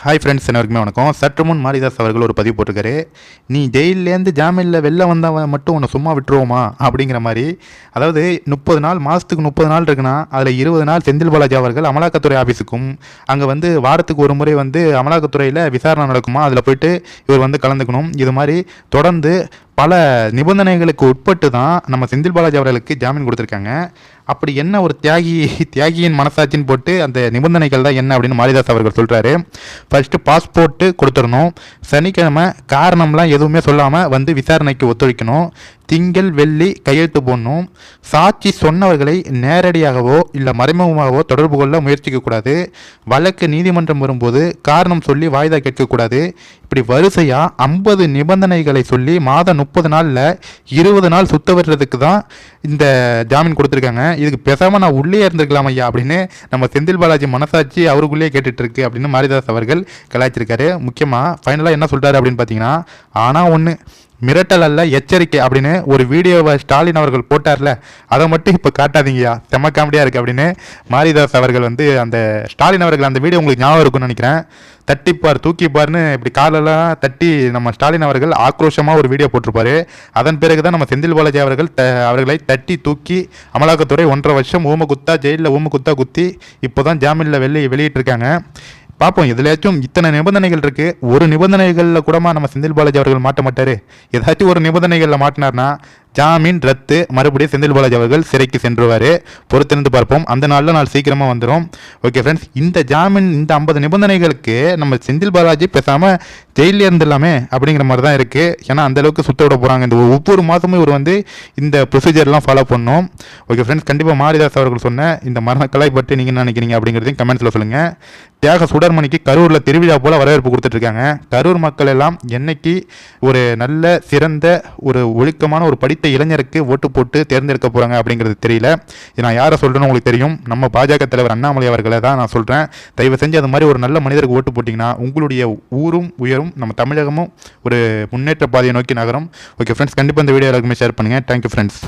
Hi friends எல்லாருக்குமே வணக்கம். சற்று முன் மாரிதாஸ் அவர்கள் ஒரு பதிவு போட்டிருக்காரு. நீ ஜெயிலேருந்து ஜாமீனில் வெளில வந்தவன் மட்டும் உன்னை சும்மா விட்டுருவோமா? அப்படிங்கிற மாதிரி. அதாவது முப்பது நாள் மாதத்துக்கு முப்பது நாள் இருக்குன்னா அதில் இருபது நாள் செந்தில் பாலாஜி அவர்கள் அமலாக்கத்துறை ஆஃபீஸுக்கும் அங்கே வந்து வாரத்துக்கு ஒரு முறை வந்து அமலாக்கத்துறையில் விசாரணை நடக்குமா? அதில் போயிட்டு இவர் வந்து கலந்துக்கணும். இது மாதிரி தொடர்ந்து பல நிபந்தனைகளுக்கு உட்பட்டு தான் நம்ம செந்தில் பாலாஜி அவர்களுக்கு ஜாமீன் கொடுத்துருக்காங்க. அப்படி என்ன ஒரு தியாகி தியாகியின் மனசாட்சின்னு போட்டு அந்த நிபந்தனைகள் தான் என்ன அப்படின்னு மாரிதாஸ் அவர்கள் சொல்கிறாரு ஃபர்ஸ்ட்டு பாஸ்போர்ட்டு கொடுத்துடணும். சனிக்கிழமை காரணம்லாம் எதுவுமே சொல்லாமல் வந்து விசாரணைக்கு ஒத்துழைக்கணும். திங்கள் வெள்ளி கையெழுத்து போடணும். சாட்சி சொன்னவர்களை நேரடியாகவோ இல்லை மறைமுகமாகவோ தொடர்பு கொள்ள முயற்சிக்கக்கூடாது வழக்கு நீதிமன்றம் வரும்போது காரணம் சொல்லி வாய்தா கேட்கக்கூடாது இப்படி வரிசையாக ஐம்பது நிபந்தனைகளை சொல்லி மாதம் முப்பது நாளில் இருபது நாள் சுத்த வர்றதுக்கு தான் இந்த ஜாமீன் கொடுத்துருக்காங்க. இதுக்கு பேசாமல் நான் உள்ளே இருந்திருக்கலாம் ஐயா அப்படின்னு நம்ம செந்தில் பாலாஜி மனசாட்சி அவருக்குள்ளேயே கேட்டுட்ருக்கு அப்படின்னு மாரிதாஸ் அவர்கள் கலாய்ச்சிருக்காரு. முக்கியமாக ஃபைனலாக என்ன சொல்கிறாரு அப்படின்னு பார்த்தீங்கன்னா ஆனால் ஒன்று மிரட்டல் அல்ல எச்சரிக்கை அப்படின்னு ஒரு வீடியோவை ஸ்டாலின் அவர்கள் போட்டார்ல அதை மட்டும் இப்போ காட்டாதீங்கயா செம்ம காமெடியாக இருக்குது அப்படின்னு மாரிதாஸ் அவர்கள் வந்து அந்த ஸ்டாலின் அவர்கள் அந்த வீடியோ உங்களுக்கு ஞாபகம் இருக்கும்னு நினைக்கிறேன். தட்டிப்பார் தூக்கிப்பார்னு இப்படி காலெல்லாம் தட்டி நம்ம ஸ்டாலின் அவர்கள் ஆக்ரோஷமாக ஒரு வீடியோ போட்டிருப்பாரு. அதன் பிறகு தான் நம்ம செந்தில் பாலாஜி அவர்கள் த அவர்களை தட்டி தூக்கி அமலாக்கத்துறை ஒன்றரை வருஷம் ஊம குத்தா ஜெயிலில் ஊம குத்தா குத்தி இப்போ தான் ஜாமீனில் வெளி வெளியிட்டிருக்காங்க. பார்ப்போம் எதுலையாச்சும் இத்தனை நிபந்தனைகள் இருக்கு. ஒரு நிபந்தனைகளில் கூடமா நம்ம செந்தில் பாலாஜி அவர்கள் மாட்ட மாட்டாரு ஏதாச்சும் ஒரு நிபந்தனைகளில் மாட்டினார்னா ஜாமீன் ரத்து. மறுபடியும் செந்தில் பாலாஜி அவர்கள் சிறைக்கு சென்றுவார். பொறுத்திருந்து பார்ப்போம். அந்த நாளில் நாள் சீக்கிரமாக வந்துடும் ஓகே ஃப்ரெண்ட்ஸ் இந்த ஜாமீன் இந்த ஐம்பது நிபந்தனைகளுக்கு நம்ம செந்தில் பாலாஜி பேசாமல் ஜெயிலில் இருந்துடலாமே அப்படிங்கிற மாதிரி தான் இருக்குது ஏன்னா அந்த அளவுக்கு சுத்த விட போகிறாங்க இந்த ஒவ்வொரு மாதமும் இவர் வந்து இந்த ப்ரொசீஜர்லாம் ஃபாலோ பண்ணோம். ஓகே ஃப்ரெண்ட்ஸ் கண்டிப்பாக மாரிதாஸ் அவர்கள் சொன்ன இந்த மரணக்கலை பற்றி நீங்கள் நினைக்கிறீங்க அப்படிங்கிறதையும் கமெண்ட்ஸில் சொல்லுங்கள் தியாக சுடர்மணிக்கு கரூரில் திருவிழா போல் வரவேற்பு கொடுத்துட்ருக்காங்க. கரூர் மக்கள் எல்லாம் என்னைக்கு ஒரு நல்ல சிறந்த ஒரு ஒழுக்கமான ஒரு படித்த இளைஞருக்கு ஓட்டு போட்டு தேர்ந்தெடுக்க போகிறாங்க அப்படிங்கிறது தெரியல. இது நான் யாரை சொல்கிறேன்னு உங்களுக்கு தெரியும். நம்ம பாஜக தலைவர் அண்ணாமலை அவர்களை தான் நான் சொல்கிறேன் தயவு செஞ்சு அது மாதிரி ஒரு நல்ல மனிதருக்கு ஓட்டு போட்டிங்கன்னா உங்களுடைய ஊரும் உயரும் நம்ம தமிழகமும் ஒரு முன்னேற்ற பாதையை நோக்கி நகரும். ஓகே ஃப்ரெண்ட்ஸ் கண்டிப்பாக இந்த வீடியோ எல்லாருக்குமே ஷேர் பண்ணுங்கள் தேங்க்யூ ஃப்ரெண்ட்ஸ்